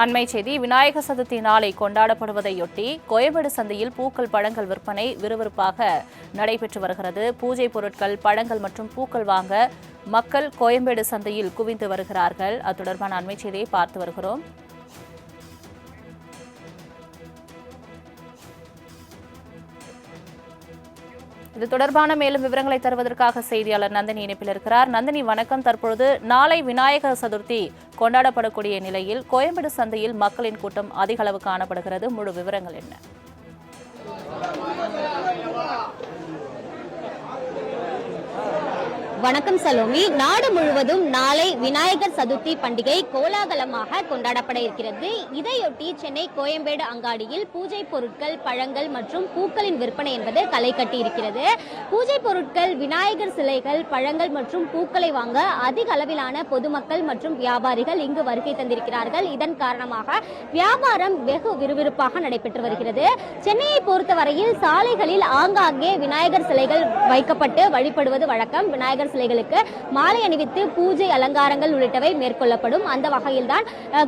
அண்மை செய்தி விநாயகர் சதுர்த்தி நாளை கொண்டாடப்படுவதையொட்டி கோயம்பேடு சந்தையில் பூக்கள் பழங்கள் விற்பனை விறுவிறுப்பாக நடைபெற்று வருகிறது. பூஜை பொருட்கள் பழங்கள் மற்றும் பூக்கள் வாங்க மக்கள் கோயம்பேடு சந்தையில் குவிந்து வருகிறார்கள். அது தொடர்பான அண்மை செய்தியை பார்த்து வருகிறோம். இது தொடர்பான மேலும் விவரங்களை தருவதற்காக செய்தியாளர் நந்தினி இணைப்பில் இருக்கிறார். நந்தினி வணக்கம். தற்பொழுது நாளை விநாயகர் சதுர்த்தி கொண்டாடப்படக்கூடிய நிலையில் கோயம்பேடு சந்தையில் மக்களின் கூட்டம் அதிக அளவு காணப்படுகிறது. முழு விவரங்கள் என்ன? வணக்கம் சலோமி. நாடு முழுவதும் நாளை விநாயகர் சதுர்த்தி பண்டிகை கோலாகலமாக கொண்டாடப்பட இருக்கிறது. இதையொட்டி சென்னை கோயம்பேடு அங்காடியில் பூஜை பொருட்கள் பழங்கள் மற்றும் பூக்களின் விற்பனை என்பது களை கட்டி இருக்கிறது. பூஜை பொருட்கள் விநாயகர் சிலைகள் பழங்கள் மற்றும் பூக்களை வாங்க அதிக அளவிலான பொதுமக்கள் மற்றும் வியாபாரிகள் இங்கு வருகை தந்திருக்கிறார்கள். இதன் காரணமாக வியாபாரம் வெகு விறுவிறுப்பாக நடைபெற்று வருகிறது. சென்னையை பொறுத்தவரையில் சாலைகளில் ஆங்காங்கே விநாயகர் சிலைகள் வைக்கப்பட்டு வழிபடுவது வழக்கம். விநாயகர் சிலைகளுக்கு மாலை அணிவித்து பூஜை அலங்காரங்கள் உள்ளிட்டவை மேற்கொள்ளப்படும். அந்த வகையில்தான்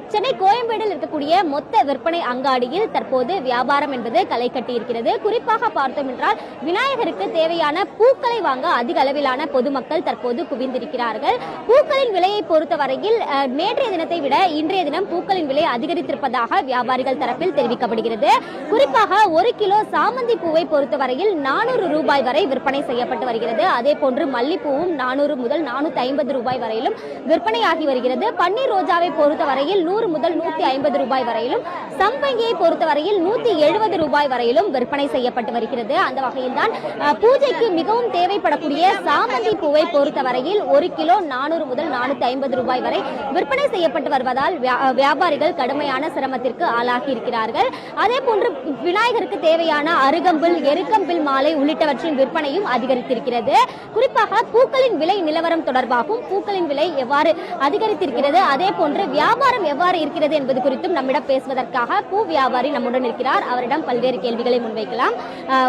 சென்னை கோயம்பேடில் இருக்கக்கூடிய மொத்த விற்பனை அங்காடியில் தற்போது வியாபாரம் என்பது களை கட்டியிருக்கிறது. குறிப்பாக பார்த்தோம் என்றால் விநாயகருக்கு தேவையான பூக்களை வாங்க அதிக அளவிலான பொதுமக்கள் தற்போது குவிந்திருக்கிறார்கள். பூக்களின் விலையை பொறுத்தவரையில் அஹ், நேற்றைய தினத்தை விட இன்றைய தினம் பூக்களின் விலை அதிகரித்திருப்பதாக வியாபாரிகள் தரப்பில் தெரிவிக்கப்படுகிறது. குறிப்பாக ஒரு கிலோ சாமந்தி பூவை பொறுத்தவரையில் நானூறு ரூபாய் வரை விற்பனை செய்யப்பட்டு வருகிறது. அதே போன்று மல்லிப்பூவும் நானூறு முதல் நானூற்றி ஐம்பது ரூபாய் வரையிலும் விற்பனையாகி வருகிறது. பன்னீர் ரோஜாவை பொறுத்தவரையில் நூறு முதல் நூற்றி ஐம்பது ரூபாய் வரையிலும் சம்பங்கியை பொறுத்தவரையில் நூற்றி எழுபது ரூபாய் வரையிலும் விற்பனை செய்யப்பட்டு வருகிறது. அந்த வகையில் தான் பூஜைக்கு மிகவும் தேவைப்படக்கூடிய சாமந்தி பூவை பொறுத்தவரையில் ஒரு கிலோ நானூறு முதல் நானூற்றி ஐம்பது ரூபாய் வரை விற்பனை செய்யப்பட்டு வருவதால் வியாபாரிகள் கடுமையான சிரமத்திற்கு ஆளாகி இருக்கிறார்கள் அதே போன்று விநாயகருக்கு தேவையான அருகம்பில் எருக்கம்பில் மாலை உள்ளிட்டவற்றின் விற்பனையும் அதிகரித்திருக்கிறது. குறிப்பாக பூக்கள் பூக்களின் விலை நிலவரம் தொடர்பாகவும் பூக்களின் விலை எவ்வாறு அதிகரித்திருக்கிறது அதே போன்று வியாபாரம் எவ்வாறு இருக்கிறது என்பது குறித்தும் நம்மிடம் பேசுவதற்காக பூ வியாபாரி நம்முடன் இருக்கிறார். அவரிடம் பல்வேறு கேள்விகளை முன்வைக்கலாம்.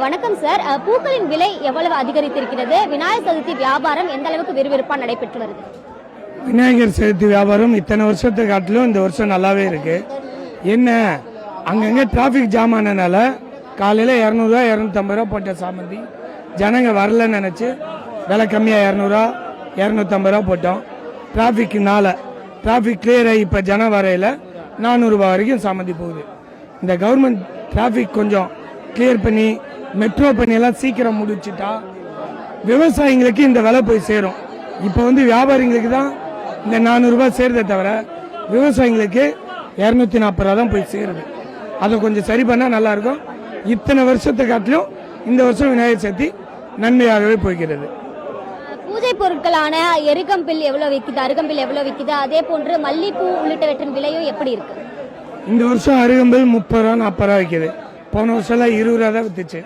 வணக்கம் சார். பூக்களின் விலை எவ்வளவு அதிகரித்திருக்கிறது? விநாயகர் சதுர்த்தி வியாபாரம் எந்த அளவுக்கு விறுவிறுப்பாக நடைபெற்று வருது? விநாயகர் சதுர்த்தி வியாபாரம் இத்தனை வருஷத்தை காட்டிலும் இந்த வருஷம் நல்லாவே இருக்கு. என்ன? அங்கங்கே டிராஃபிக் ஜாம் ஆனதுனால காலையில் இரநூறுவா இரநூத்தம்பது ரூபா போட்ட சாமந்தி. ஜனங்க வரலன்னு நினச்சி விலை கம்மியாக இரநூறுவா இரநூத்தம்பது ரூபா போட்டோம். டிராஃபிக்னால டிராஃபிக் கிளியர் ஆகி இப்போ ஜன வரையில் நானூறுரூபா வரைக்கும் சாமந்தி போகுது. இந்த கவர்மெண்ட் டிராஃபிக் கொஞ்சம் கிளியர் பண்ணி மெட்ரோ பண்ணியெல்லாம் சீக்கிரம் முடிச்சிட்டா விவசாயிங்களுக்கு இந்த விலை போய் சேரும். இப்போ வந்து வியாபாரிங்களுக்கு தான் இந்த நானூறுரூபா சேருதே தவிர விவசாயிங்களுக்கு இரநூத்தி நாற்பது ரூபா தான் போய் சேருது. அதை கொஞ்சம் சரி பண்ணால் நல்லாயிருக்கும் இத்தனை வருஷத்தை காட்டிலும் இந்த வருஷம் விநாயகர் சதுர்த்தி நன்மையாகவே போய்கிறது பூஜை பொருட்களான எருகம்பில் எவ்வளவு விற்குது அருகம்பில் எவ்வளவு விற்குது அதே போன்று மல்லிப்பூ உள்ளிட்டவற்றின் விலையும் எப்படி இருக்கு? இந்த வருஷம் அருகம்புல் முப்பது ரூபா நாற்பது ரூபா விற்கிது போன வருஷம்லாம் இருபது ரூபா தான் விற்றுச்சு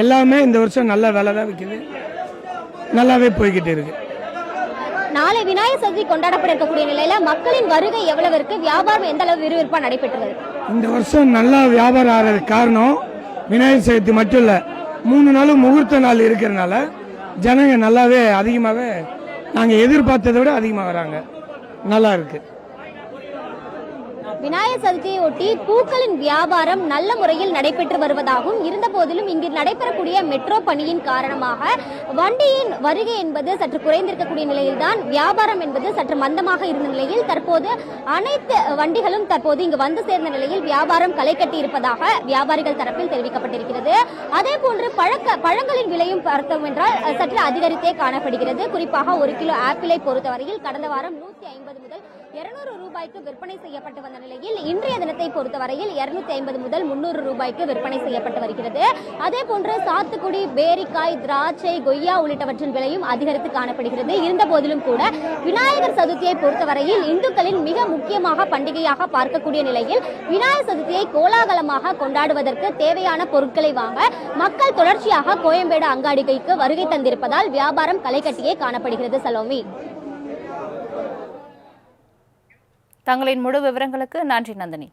எல்லாமே இந்த வருஷம் நல்ல விலை தான் விற்கிது நல்லாவே போய்கிட்டு இருக்கு. நாளை விநாயகர் சதுர்த்தி கொண்டாடப்பட இருக்கக்கூடிய நிலையில மக்களின் வருகை எவ்வளவு இருக்கு? வியாபாரம் எந்த அளவு விறுவிறுப்பா நடைபெற்று வருது இந்த வருஷம் நல்லா வியாபாரம் ஆகிறதுக்கு காரணம் விநாயகர் சதுர்த்தி மட்டும் இல்லை மூணு நாளும் முகூர்த்த நாள் இருக்கிறனால ஜனங்க நல்லாவே அதிகமாகவே நாங்கள் எதிர்பார்த்ததை விட அதிகமாக வராங்க நல்லா இருக்குது விநாயகர் சதுர்த்தியை ஒட்டி பூக்களின் வியாபாரம் நல்ல முறையில் நடைபெற்று வருவதாகவும் இருந்த போதிலும் இங்கு நடைபெறக்கூடிய மெட்ரோ பணியின் காரணமாக வண்டியின் வருகை என்பது சற்று குறைந்திருக்கக்கூடிய நிலையில்தான் வியாபாரம் என்பது சற்று மந்தமாக இருந்த நிலையில் தற்போது அனைத்து வண்டிகளும் தற்போது இங்கு வந்து சேர்ந்த நிலையில் வியாபாரம் களை கட்டி இருப்பதாக வியாபாரிகள் தரப்பில் தெரிவிக்கப்பட்டிருக்கிறது. அதே போன்று பழக்க பழங்களின் விலையும் பார்த்தோம் என்றால் சற்று அதிகரித்தே காணப்படுகிறது. குறிப்பாக ஒரு கிலோ ஆப்பிளை பொறுத்தவரையில் கடந்த வாரம் நூத்தி ஐம்பது முதல் இருநூறு ரூபாய்க்கு விற்பனை செய்யப்பட்டு வந்த நிலையில் இன்றைய தினத்தை பொறுத்தவரையில் இருநூத்தி ஐம்பது முதல் முன்னூறு ரூபாய்க்கு விற்பனை செய்யப்பட்டு வருகிறது. அதே போன்று சாத்துக்குடி பேரிக்காய் திராட்சை கொய்யா உள்ளிட்டவற்றின் விலையும் அதிகரித்து காணப்படுகிறது. இருந்த போதிலும் கூட விநாயகர் சதுர்த்தியை பொறுத்தவரையில் இந்துக்களின் மிக முக்கியமாக பண்டிகையாக பார்க்கக்கூடிய நிலையில் விநாயகர் சதுர்த்தியை கோலாகலமாக கொண்டாடுவதற்கு தேவையான பொருட்களை வாங்க மக்கள் தொடர்ச்சியாக கோயம்பேடு அங்காடிகைக்கு வருகை தந்திருப்பதால் வியாபாரம் களைகட்டியே காணப்படுகிறது சலோமி. தங்களின் முழு விவரங்களுக்கு நன்றி நந்தினி.